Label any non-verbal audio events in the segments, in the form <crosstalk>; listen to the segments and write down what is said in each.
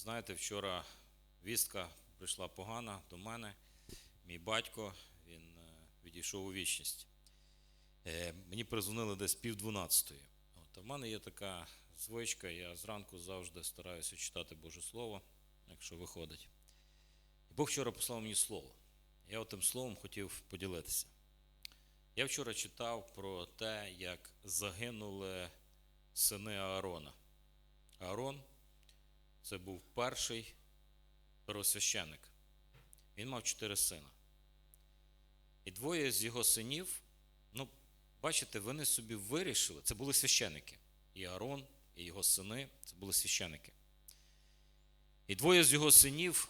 знаєте, вчора вістка прийшла погана до мене. Мій батько він е, відійшов у вічність. Е, Мені призвонили десь пів дванадцятої. В мене є така звичка, я зранку завжди стараюся читати Боже Слово, якщо виходить. І Бог вчора послав мені слово. Я тим словом хотів поділитися. Я вчора читав про те, як загинули сини Аарона. Аарон це був перший первосвященик. Він мав чотири сина. І двоє з його синів, ну, бачите, вони собі вирішили, це були священики. І Аарон, і його сини це були священики. І двоє з його синів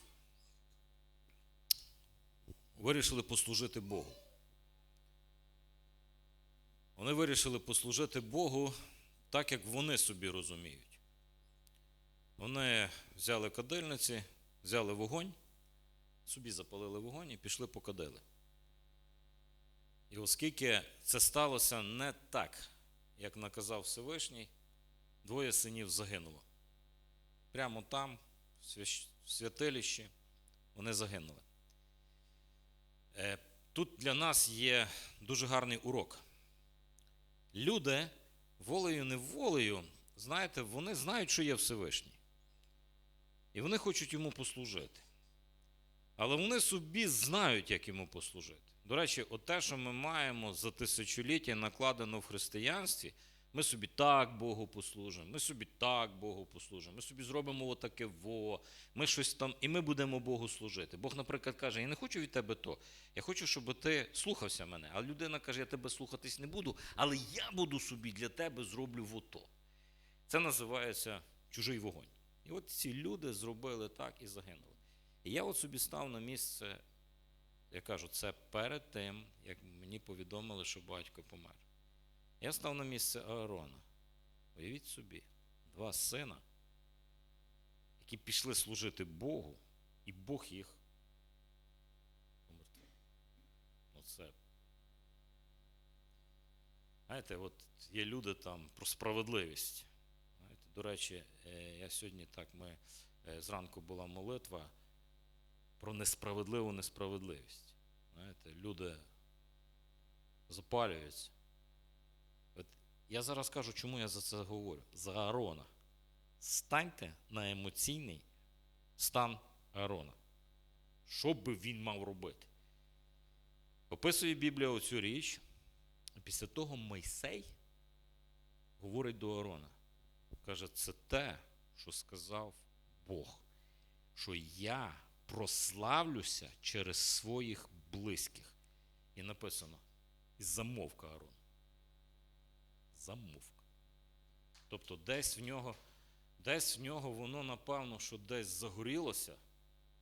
вирішили послужити Богу. Вони вирішили послужити Богу так, як вони собі розуміють. Вони взяли кадильниці, взяли вогонь, собі запалили вогонь і пішли покадили. І оскільки це сталося не так, як наказав Всевишній, двоє синів загинуло. Прямо там, в святилищі, вони загинули. Е, Тут для нас є дуже гарний урок. Люди волею неволею, знаєте, вони знають, що є Всевишній. І вони хочуть йому послужити. Але вони собі знають, як йому послужити. До речі, от те, що ми маємо за тисячоліття накладено в християнстві, ми собі так Богу послужимо, ми собі так Богу послужимо, ми собі зробимо отаке во, ми щось там, і ми будемо Богу служити. Бог, наприклад, каже: Я не хочу від тебе то. Я хочу, щоб ти слухався мене. А людина каже, я тебе слухатись не буду, але я буду собі для тебе зроблю вото. Це називається чужий вогонь. І от ці люди зробили так і загинули. І я от собі став на місце, я кажу, це перед тим, як мені повідомили, що батько помер. Я став на місце Аарона. Уявіть собі, два сина, які пішли служити Богу, і Бог їх помертвив. Оце. Знаєте, от є люди там про справедливість. До речі, е, я сьогодні так, ми е, зранку була молитва про несправедливу несправедливість. Знаєте, люди запалюються. От я зараз кажу, чому я за це говорю. За Аарона. Станьте на емоційний стан Аарона. Що би він мав робити? Описує Біблія оцю річ, після того Мойсей говорить до Аарона. Каже, це те, що сказав Бог, що я прославлюся через своїх близьких. І написано: замовка Аарон. Замовка. Тобто десь в нього, десь в нього воно, напевно, що десь загорілося.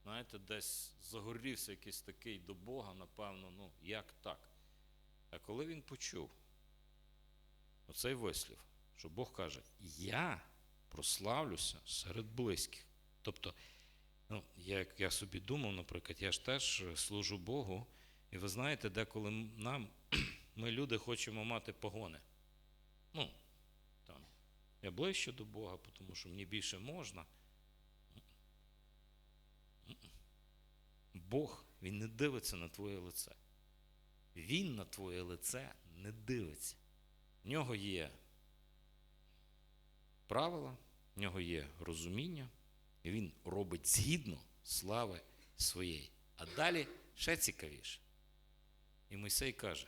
Знаєте, десь загорівся якийсь такий до Бога, напевно, ну, як так? А коли він почув оцей вислів, що Бог каже, я прославлюся серед близьких. Тобто, ну, як я собі думав, наприклад, я ж теж служу Богу, і ви знаєте, деколи нам, <clears throat> ми люди хочемо мати погони. Ну, там, я ближче до Бога, тому що мені більше можна. Бог, Він не дивиться на твоє лице. Він на твоє лице не дивиться. В нього є правила, в нього є розуміння, і він робить згідно слави своєї. А далі ще цікавіше. І Мойсей каже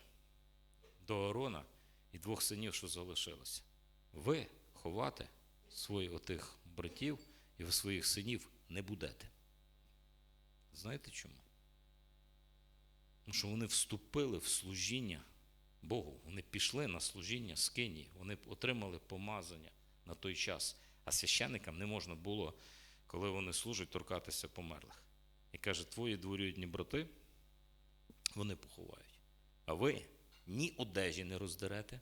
до Аарона і двох синів, що залишилося, ви ховати своїх отих братів і своїх синів не будете. Знаєте чому? Тому що вони вступили в служіння Богу. Вони пішли на служіння скині, вони отримали помазання на той час. А священникам не можна було, коли вони служать, торкатися померлих. І каже, твої дворюдні брати, вони поховають. А ви ні одежі не роздерете,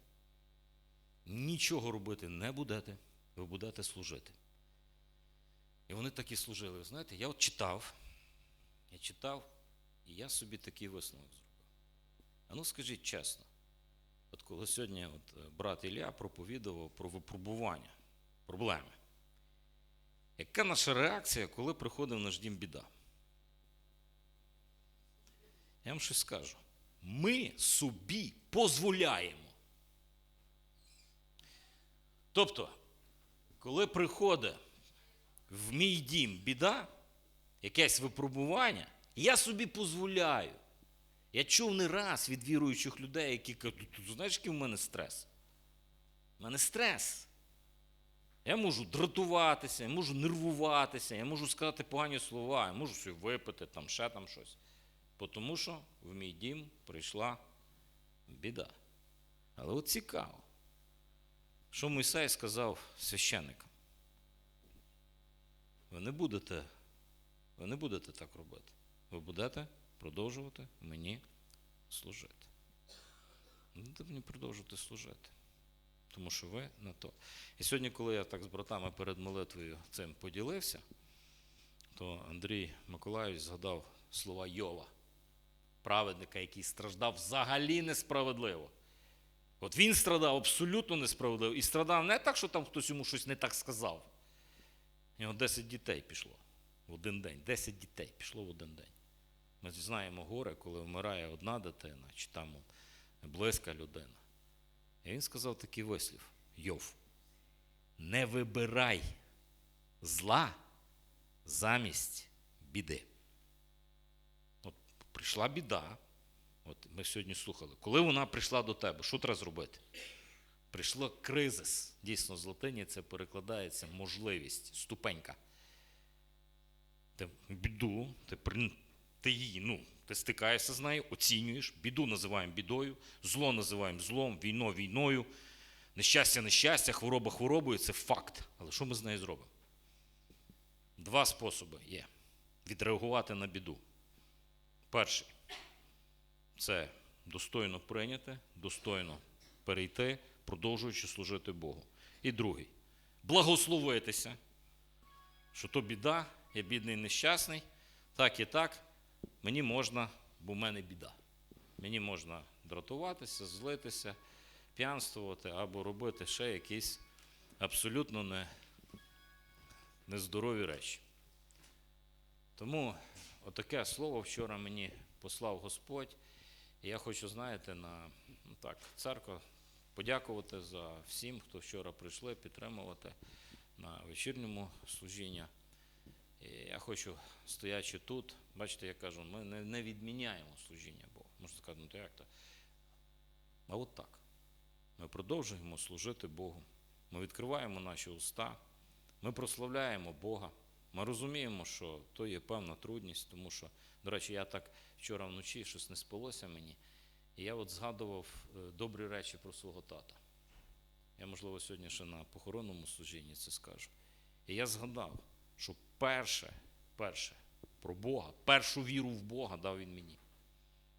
нічого робити не будете, ви будете служити. І вони так і служили. Ви знаєте, я от читав, я читав, і я собі такий висновок зробив. А ну скажіть чесно, от коли сьогодні от брат Ілля проповідував про випробування, проблеми. Яка наша реакція, коли приходить в наш дім біда? Я вам щось скажу. Ми собі дозволяємо. Тобто, коли приходить в мій дім біда, якесь випробування, я собі дозволяю. Я чув не раз від віруючих людей, які кажуть, знаєш, який в мене стрес? У мене стрес. Я можу дратуватися, я можу нервуватися, я можу сказати погані слова, я можу собі випити, там ще там щось. Тому що в мій дім прийшла біда. Але от цікаво, що Мойсей сказав священникам. Ви не будете, ви не будете так робити. Ви будете продовжувати мені служити. Будете мені продовжувати служити. Тому що ви на то. І сьогодні, коли я так з братами перед молитвою цим поділився, то Андрій Миколаївич згадав слова Йова, праведника, який страждав взагалі несправедливо. От він страдав абсолютно несправедливо. І страдав не так, що там хтось йому щось не так сказав. У нього 10 дітей пішло в один день. 10 дітей пішло в один день. Ми знаємо горе, коли вмирає одна дитина, чи там близька людина. І він сказав такий вислів: Йов, не вибирай зла замість біди. От прийшла біда. От ми сьогодні слухали. Коли вона прийшла до тебе, що треба зробити? Прийшло кризис. Дійсно, з латині це перекладається можливість, ступенька. Ти біду, ти, ти її, ну, ти стикаєшся з нею, оцінюєш, біду називаємо бідою, зло називаємо злом, війно війною, нещастя нещастя, хвороба хворобою це факт. Але що ми з нею зробимо? Два способи є відреагувати на біду. Перший це достойно прийняти, достойно перейти, продовжуючи служити Богу. І другий благословитися, що то біда, я бідний нещасний, так і так, мені можна, бо в мене біда. Мені можна дратуватися, злитися, п'янствувати або робити ще якісь абсолютно не, нездорові речі. Тому отаке слово вчора мені послав Господь. І я хочу, знаєте, на ну так, церква подякувати за всім, хто вчора прийшли, підтримувати на вечірньому служінні. Я хочу, стоячи тут, бачите, я кажу, ми не, відміняємо служіння Бога. Можна сказати, ну як то? А от так. Ми продовжуємо служити Богу. Ми відкриваємо наші уста, ми прославляємо Бога. Ми розуміємо, що то є певна трудність, тому що, до речі, я так вчора вночі щось не спалося мені. І я от згадував е, добрі речі про свого тата. Я, можливо, сьогодні ще на похоронному служінні це скажу. І я згадав, що перше, перше про Бога, першу віру в Бога дав він мені.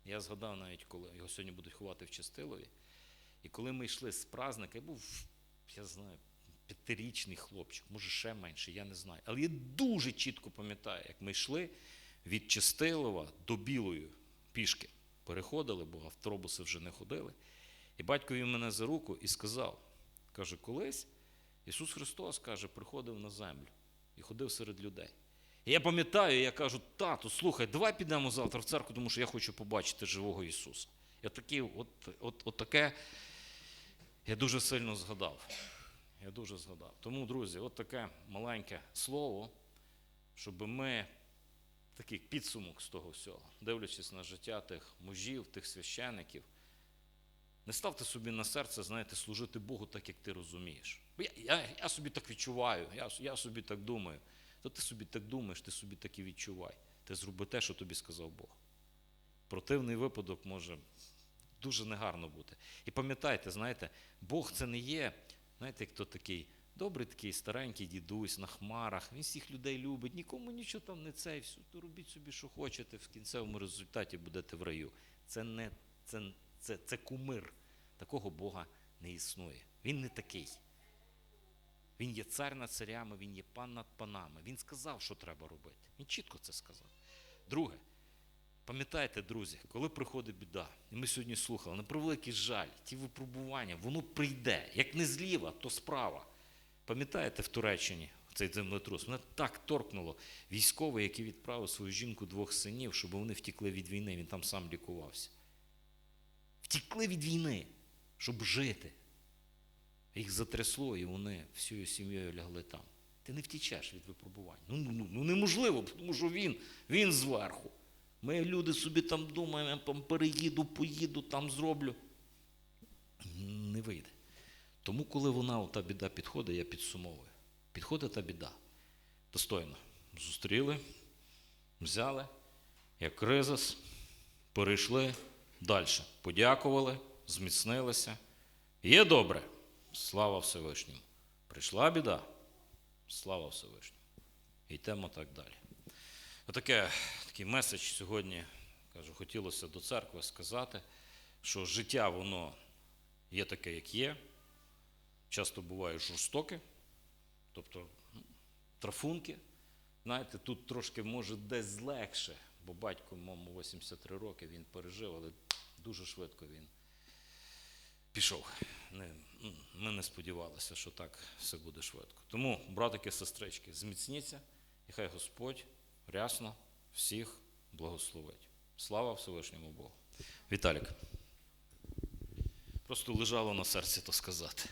Я згадав навіть, коли його сьогодні будуть ховати в Частилові. І коли ми йшли з праздника, я був, я знаю, п'ятирічний хлопчик, може ще менше, я не знаю. Але я дуже чітко пам'ятаю, як ми йшли від Чистилова до Білої пішки. Переходили, бо автобуси вже не ходили. І батько вів мене за руку і сказав: каже, колись Ісус Христос каже, приходив на землю і ходив серед людей. І я пам'ятаю, я кажу, тату, слухай, давай підемо завтра в церкву, тому що я хочу побачити живого Ісуса. Я такий, от, от, от таке, я дуже сильно згадав. Я дуже згадав. Тому, друзі, от таке маленьке слово, щоб ми такий підсумок з того всього, дивлячись на життя тих мужів, тих священиків, не ставте собі на серце, знаєте, служити Богу так, як ти розумієш. Я, я, я собі так відчуваю, я, я собі так думаю. То ти собі так думаєш, ти собі так і відчувай. Ти зроби те, що тобі сказав Бог. Противний випадок може дуже негарно бути. І пам'ятайте, знаєте, Бог це не є, знаєте, хто такий добрий такий старенький дідусь на хмарах, він всіх людей любить, нікому нічого там не цей, все, то робіть собі, що хочете, в кінцевому результаті будете в раю. Це не це, це, це кумир. Такого Бога не існує. Він не такий. Він є цар над царями, він є пан над панами. Він сказав, що треба робити. Він чітко це сказав. Друге, пам'ятайте, друзі, коли приходить біда, і ми сьогодні слухали, на превеликий жаль, ті випробування, воно прийде. Як не зліва, то справа. Пам'ятаєте в Туреччині, цей землетрус. Мене так торкнуло. Військовий, який відправив свою жінку двох синів, щоб вони втікли від війни, він там сам лікувався. Втікли від війни, щоб жити. Їх затрясло, і вони всією сім'єю лягли там. Ти не втічеш від випробувань. Ну, ну, ну, ну неможливо, тому що він, він зверху. Ми люди собі там думаємо, я там переїду, поїду, там зроблю. Не вийде. Тому, коли вона, та біда підходить, я підсумовую. Підходить та біда. Достойно. Зустріли, взяли, як кризис, перейшли далі. Подякували, зміцнилися. Є добре. Слава Всевишньому. Прийшла біда. Слава Всевишньому. І йдемо так далі. Отаке, такий меседж сьогодні, кажу, хотілося до церкви сказати, що життя воно є таке, як є. Часто буває жорстоке, тобто ну, трафунки. Знаєте, тут трошки може десь легше, бо батько, моєму 83 роки, він пережив, але дуже швидко він пішов. Ми не сподівалися, що так все буде швидко. Тому, братики, сестрички, зміцніться, і хай Господь рясно всіх благословить. Слава Всевишньому Богу. Віталік. Просто лежало на серці то сказати.